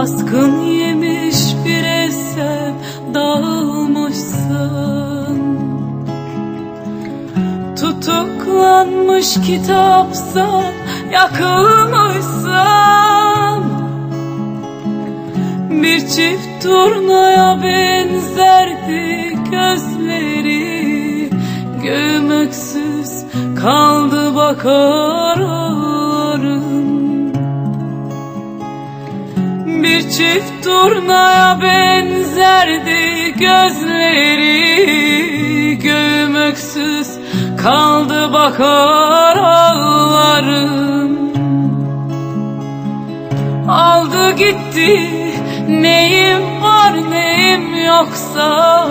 Baskın yemiş bir evsem dağılmışsın. Tutuklanmış kitapsa yakılmışsın. Bir çift turnaya benzerdi gözleri. Göğüm kaldı bakarak. Bir çift turnaya benzerdi gözleri. Göğüm öksüz kaldı bakar ağlarım. Aldı gitti neyim var neyim yoksa.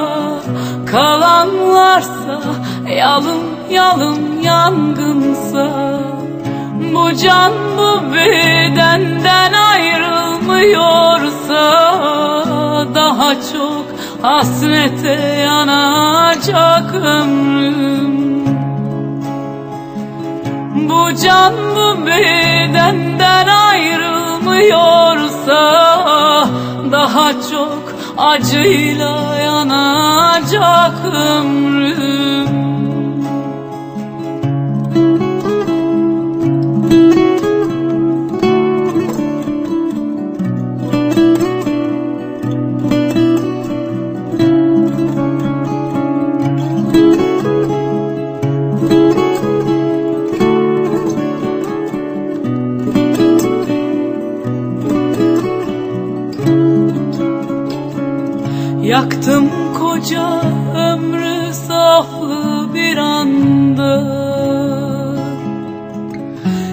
Kalanlarsa yalın yalın yangınsa. Bu can bu bedenden ayrılmıyorsa Daha çok hasrete yanacak ömrüm. Bu can bu bedenden ayrılmıyorsa Daha çok acıyla yanacak ömrüm Yaktım koca ömrü saflı bir anda.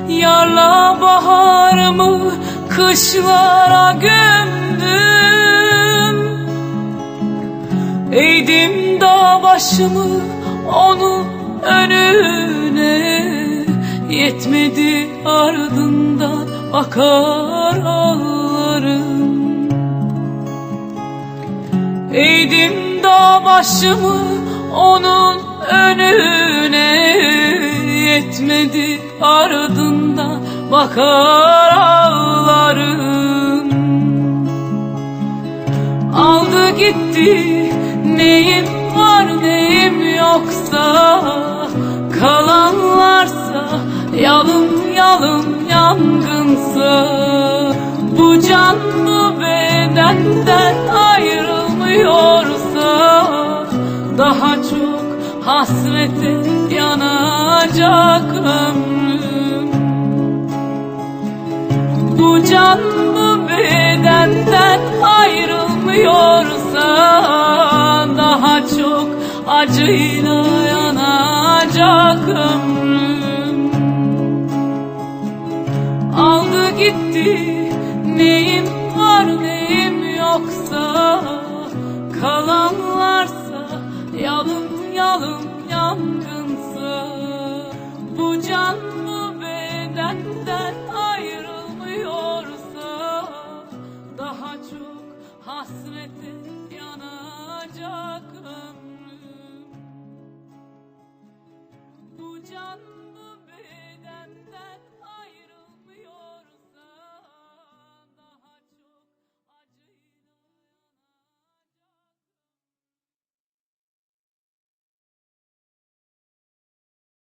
Yarla baharımı kışlara gömdüm. Eğdim dağ başımı onun önüne. Yetmedi ardından akar ağlarım Eğdim dağ başımı onun önüne. Yetmedi ardında bakar ağlarım. Aldı gitti neyim var neyim yoksa. Kalanlarsa yalın yalın yangınsa. Bu can bu bedenden ayrılmıyorsa Daha çok hasrete yanacak ömrüm. Bu can bu bedenden ayrılmıyorsa Daha çok acıyla yanacak ömrüm. Aldı gitti neyim var neyim yoksa Kalanlarsa yalın yalın yangınsa Bu can bu bedenden ayrılmıyorsa Daha çok hasrete yanacak ömrüm. Bu can bu bedenden